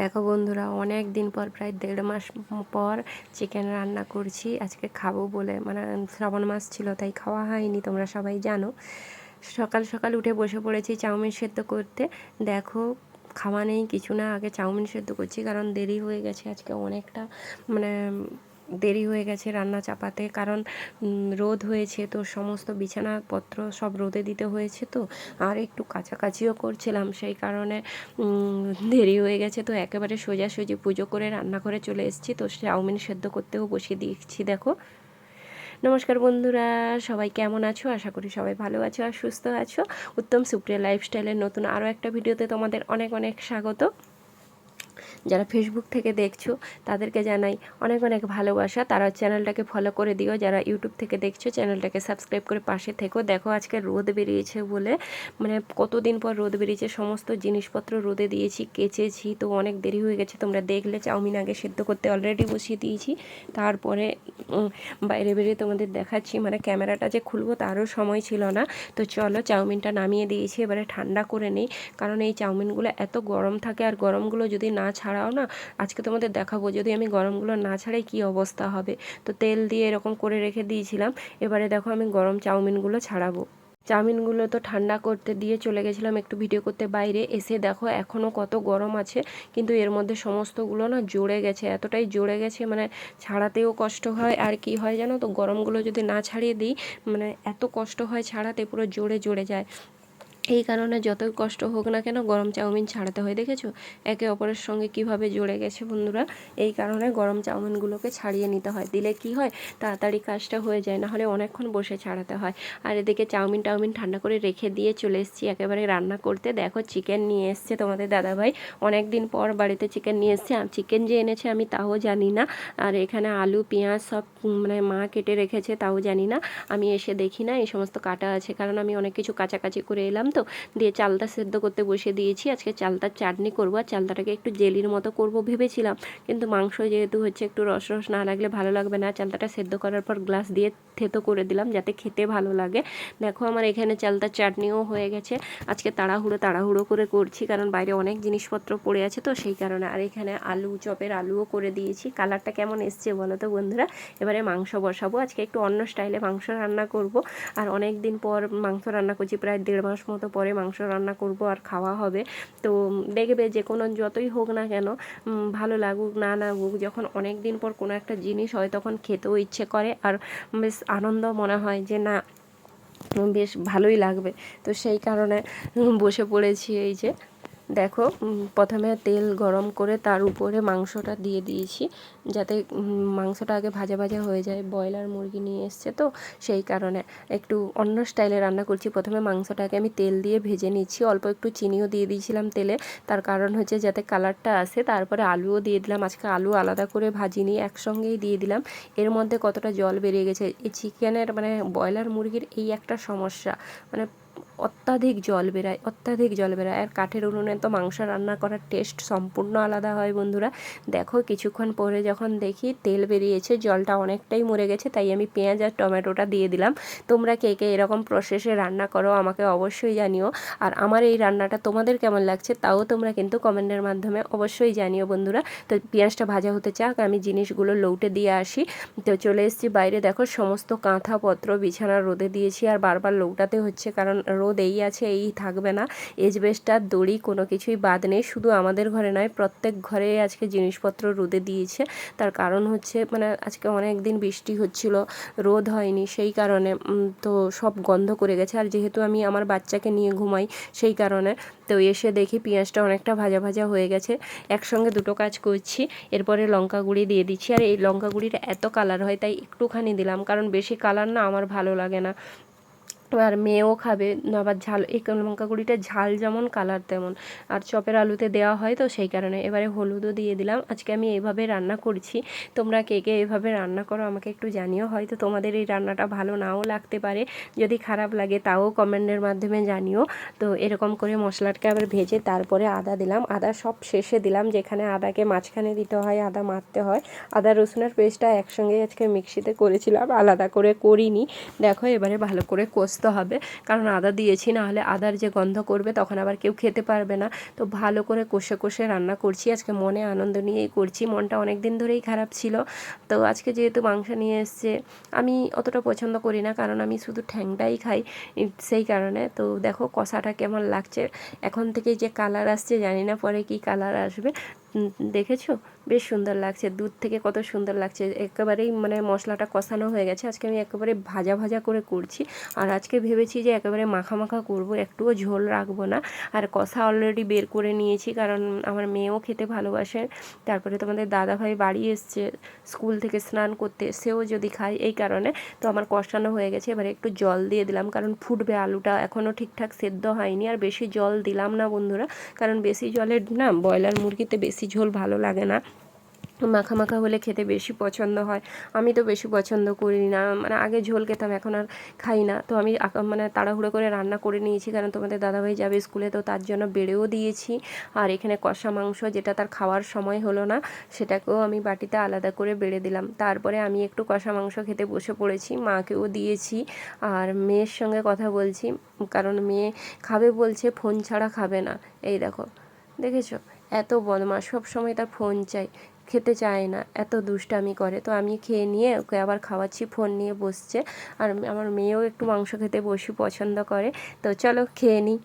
দেখো বন্ধুরা অনেক দিন পর, প্রায় দেড় মাস পর চিকেন রান্না করছি। আজকে খাব বলে মানে শ্রাবণ মাস ছিল, তাই খাওয়া হয়নি, তোমরা সবাই জানো। সকাল সকাল উঠে বসে পড়েছি চাউমিন সেদ্ধ করতে। দেখো, খাওয়া নেই, কিছু না, আগে চাউমিন সেদ্ধ করছি, কারণ দেরি হয়ে গেছে আজকে অনেকটা মানে দেরি হয়ে গেছে রান্না চাপাতে। কারণ রোদ হয়েছে তো সমস্ত বিছানাপত্র সব রোদে দিতে হয়েছে তো। আর একটু কাছাকাছিও করছিলাম, সেই কারণে দেরি হয়ে গেছে তো একেবারে সোজাসুজি পুজো করে রান্নাঘরে চলে এসেছি। তো চাউমিন সেদ্ধ করতেও বসিয়ে দিয়েছি, দেখো। নমস্কার বন্ধুরা, সবাই কেমন আছো? আশা করি সবাই ভালো আছো আর সুস্থ আছো। উত্তম সুপ্রিয়া লাইফস্টাইলের নতুন আরও একটা ভিডিওতে তোমাদের অনেক অনেক স্বাগত। যারা ফেসবুক থেকে দেখছ, তাদেরকে জানাই অনেক অনেক ভালোবাসা। তারা চ্যানেলটাকে ফলো করে দিও। যারা ইউটিউব থেকে দেখছ, চ্যানেলটাকে সাবস্ক্রাইব করে পাশে থেকো। দেখো আজকে রোদ বেরিয়েছে বলে মানে কতদিন পর রোদ বেরিয়েছে, সমস্ত জিনিসপত্র রোদে দিয়েছি, কেচেছি, তো অনেক দেরি হয়ে গেছে। তোমরা দেখলে, চাউমিন আগে সেদ্ধ করতে অলরেডি বসিয়ে দিয়েছি। তারপরে বাইরে বেরিয়ে তোমাদের দেখাচ্ছি। মানে ক্যামেরাটা যে খুলবো, তারও সময় ছিল না। তো চলো, চাউমিনটা নামিয়ে দিয়েছি। এবারে ঠান্ডা করে নিই। কারণ এই চাউমিনগুলো এত গরম থাকে, আর গরমগুলো যদি না ছাড়াও না, আজকে তোমাদের দেখাবো যদি আমি গরমগুলো না ছাড়াই কি অবস্থা হবে। তো তেল দিয়ে এরকম করে রেখে দিয়েছিলাম, এবারে দেখো আমি গরম চাউমিনগুলো ছাড়াবো। চাউমিনগুলো তো ঠান্ডা করতে দিয়ে চলে গেছিলাম একটু ভিডিও করতে বাইরে, এসে দেখো এখনও কত গরম আছে, কিন্তু এর মধ্যে সমস্তগুলো না জড়ে গেছে, এতটাই জড়ে গেছে মানে ছাড়াতেও কষ্ট হয়, আর কি হয় জানো তো, গরমগুলো যদি না ছাড়িয়ে দিই মানে এত কষ্ট হয় ছাড়াতে পুরো জোরে জড়ে যায়। এই কারণে যতই কষ্ট হোক না কেন গরম চাউমিন ছাড়াতে হয়, দেখেছ? একে অপরের সঙ্গে কীভাবে জড়ে গেছে বন্ধুরা? এই কারণে গরম চাউমিনগুলোকে ছাড়িয়ে নিতে হয়। দিলে কি হয়? তাড়াতাড়ি কাজটা হয়ে যায় না হলে অনেকক্ষণ বসে ছাড়াতে হয়। আর এদিকে চাউমিন টাউমিন ঠান্ডা করে রেখে দিয়ে চলে এসেছি একেবারে রান্না করতে। দেখো, চিকেন নিয়ে এসছে তোমাদের দাদাভাই। অনেক দিন পর বাড়িতে চিকেন নিয়ে এসছে। আর চিকেন যে এনেছে আমি তাও জানি না। আর এখানে আলু, পেঁয়াজ সব মানে মা কেটে রেখেছে, তাও জানি না। আমি এসে দেখি না, এই সমস্ত কাটা আছে। কারণ আমি অনেক কিছু কাছাকাছি করে এলাম। তো? দিয়ে চালটা সেদ্ধ করতে বসিয়ে দিয়েছি। আজকে চালতার চাটনি করব আর চালতাটাকে একটু জেলির মতো করব ভেবেছিলাম। কিন্তু মাংস যেহেতু হচ্ছে একটু রস রস না লাগলে ভালো লাগবে না। চালতাটা সেদ্ধ করার পর গ্লাস দিয়ে থেতো করে দিলাম যাতে খেতে ভালো লাগে। দেখো আমার এখানে চালতার চাটনিও হয়ে গেছে। আজকে তাড়াহুড়ো তাড়াহুড়ো করে করছি কারণ বাইরে অনেক জিনিসপত্র পড়ে আছে তো সেই কারণে। আর এখানে আলু, চপের আলুও করে দিয়েছি। কালারটা কেমন এসছে বলো তো বন্ধুরা? এবারে মাংস বসাবো। আজকে একটু অন্য স্টাইলে মাংস রান্না করব। আর অনেক দিন পর মাংস রান্না করছি, প্রায় দেড় মাস মতো পরে মাংস রান্না করব আর খাওয়া হবে। তো দেখবে যে কোনো যতই হোক না কেন ভালো লাগুক না লাগুক, যখন অনেক দিন পর কোনো একটা জিনিস হয় তখন খেতেও ইচ্ছে করে আর বেশ আনন্দ মনে হয় যে না, বেশ ভালোই লাগবে। তো সেই কারণে বসে পড়েছি এই যে। দেখো প্রথমে তেল গরম করে তার উপরে মাংসটা দিয়ে দিয়েছি, যাতে মাংসটা আগে ভাজা ভাজা হয়ে যায়। ব্রয়লার মুরগি নিয়ে এসছে তো, সেই কারণে একটু অন্য স্টাইলে রান্না করছি। প্রথমে মাংসটাকে আমি তেল দিয়ে ভেজে নিচ্ছি, অল্প একটু চিনিও দিয়ে দিয়েছিলাম তেলে। তার কারণ হচ্ছে যাতে কালারটা আসে, তারপরে আলুও দিয়ে দিলাম। আজকে আলু আলাদা করে ভাজিনি, একসঙ্গেই দিয়ে দিলাম। এর মধ্যে কতটা জল বেরিয়ে গেছে? এই চিকেনের মানে ব্রয়লার মুরগির এই একটা সমস্যা মানে অত্যাধিক জল বেরায়, অত্যাধিক জল বেরায়। আর কাঠের উনুনে তো মাংস রান্না করার টেস্ট সম্পূর্ণ আলাদা হয় বন্ধুরা। দেখো কিছুক্ষণ পরে যখন দেখি তেল বেরিয়েছে, জলটা অনেকটাই মরে গেছে, তাই আমি পেঁয়াজ আর টমেটোটা দিয়ে দিলাম। তোমরা কে কে এরকম প্রসেসে রান্না করো আমাকে অবশ্যই জানিও। আর আমার এই রান্নাটা তোমাদের কেমন লাগছে তাও তোমরা কিন্তু কমেন্টের মাধ্যমে অবশ্যই জানিও বন্ধুরা। তো পেঁয়াজটা ভাজা হতে চাক, আমি জিনিসগুলো লৌটে দিয়ে আসি। তো চলে এসেছি বাইরে, দেখো সমস্ত কাঁথাপত্র বিছানা রোদে দিয়েছি আর বারবার লৌটাতে হচ্ছে কারণ রোদ এই আছে, এই থাকবে না। এজবেস্টার দড়ি কোনো কিছুই বাদ নেই, শুধু আমাদের ঘরে নয়, প্রত্যেক ঘরে আজকে জিনিসপত্র রোদে দিয়েছে। তার কারণ হচ্ছে মানে আজকে অনেক দিন বৃষ্টি হচ্ছিল, রোদ হয়নি, সেই কারণে তো সব গন্ধ করে গেছে। আর যেহেতু আমি আমার বাচ্চাকে নিয়ে ঘুমাই, সেই কারণে, তো এসে দেখি পেঁয়াজটা অনেকটা ভাজা ভাজা হয়ে গেছে। একসঙ্গে দুটো কাজ করছি, এরপরে লঙ্কা গুঁড়ি দিয়ে দিচ্ছি। আর এই লঙ্কা গুঁড়িটা এত কালার হয়, তাই একটুখানি দিলাম, কারণ বেশি কালার না আমার ভালো লাগে না। আর মেয়েও খাবে আবার ঝাল, এই লঙ্কা গুঁড়িটা ঝাল যেমন, কালার তেমন। আর চপের আলুতে দেওয়া হয় তো সেই কারণে। এবারে হলুদও দিয়ে দিলাম। আজকে আমি এইভাবে রান্না করছি। তোমরা কে কে এভাবে রান্না করো আমাকে একটু জানিও। হয়তো তোমাদের এই রান্নাটা ভালো নাও লাগতে পারে। যদি খারাপ লাগে তাও কমেন্টের মাধ্যমে জানিও। তো এরকম করে মশলাটাকে আবার ভেজে তারপরে আদা দিলাম। আদা সব শেষে দিলাম, যেখানে আদাকে মাঝখানে দিতে হয়, আদা মারতে হয়। আদা রসুনের পেস্টটা একসঙ্গে আজকে মিক্সিতে করেছিলাম। আলাদা করে করিনি। দেখো এবারে ভালো করে কষ বসতে হবে। কারণ আদা দিয়েছি না হলে আদার যে গন্ধ করবে তখন আবার কেউ খেতে পারবে না। তো ভালো করে কষে কষে রান্না করছি। আজকে মনে আনন্দ নিয়েই করছি। মনটা অনেক দিন ধরেই খারাপ ছিল। তো আজকে যেহেতু মাংস নিয়ে এসছে, আমি অতটা পছন্দ করি না। কারণ আমি শুধু ঠ্যাংটাই খাই সেই কারণে। তো দেখো কষাটা কেমন লাগছে। এখন থেকে যে কালার আসছে, জানি না পরে কি কালার আসবে। দেখেছ? বেশ সুন্দর লাগছে। দুধ থেকে কত সুন্দর লাগছে। একেবারেই মানে মশলাটা কষানো হয়ে গেছে। আজকে আমি একেবারে ভাজা ভাজা করে করছি। আর আজকে ভেবেছি যে একেবারে মাখা মাখা করব, একটুও ঝোল রাখব না। আর কষা অলরেডি বের করে নিয়েছি, কারণ আমার মেয়েও খেতে ভালোবাসে। তারপরে তোমাদের দাদাভাই বাড়ি এসছে, স্কুল থেকে স্নান করতে সেও যদি খায় এই কারণে তো আমার কষানো হয়ে গেছে। এবারে একটু জল দিয়ে দিলাম, কারণ ফুটবে আলুটা। এখনও ঠিকঠাক সেদ্ধ হয়নি, আর বেশি জল দিলাম না বন্ধুরা। কারণ বেশি জলের না, ব্রয়লার মুরগিতে বেশি ঝোল ভালো লাগে না। মাখা মাখা হলে খেতে বেশি পছন্দ হয়। আমি তো বেশি পছন্দ করি না। মানে আগে ঝোল খেতাম, এখন আর খাই না। তো আমি মানে তাড়াহুড়ো করে রান্না করে নিয়েছি, কারণ তোমাদের দাদাভাই যাবে স্কুলে, তো তার জন্য বেড়েও দিয়েছি। আর এখানে কষা মাংস, যেটা তার খাওয়ার সময় হলো না, সেটাকেও আমি বাটিতে আলাদা করে বেড়ে দিলাম। তারপরে আমি একটু কষা মাংস খেতে বসে পড়েছি, মাকেও দিয়েছি। আর মেয়ের সঙ্গে কথা বলছি, কারণ মেয়ে খাবে বলছে, ফোন ছাড়া খাবে না। এই দেখো, দেখেছ? এত বদমাস সব সময় তার ফোন চাই, খেতে চায় না, এত দুষ্টামি করে। তো আমি খেয়ে নিয়ে ওকে আবার খাওয়াচ্ছি, ফোন নিয়ে বসছে। আর আমার মেয়েও একটু মাংস খেতে বসি পছন্দ করে। তো চলো খেয়ে নিই।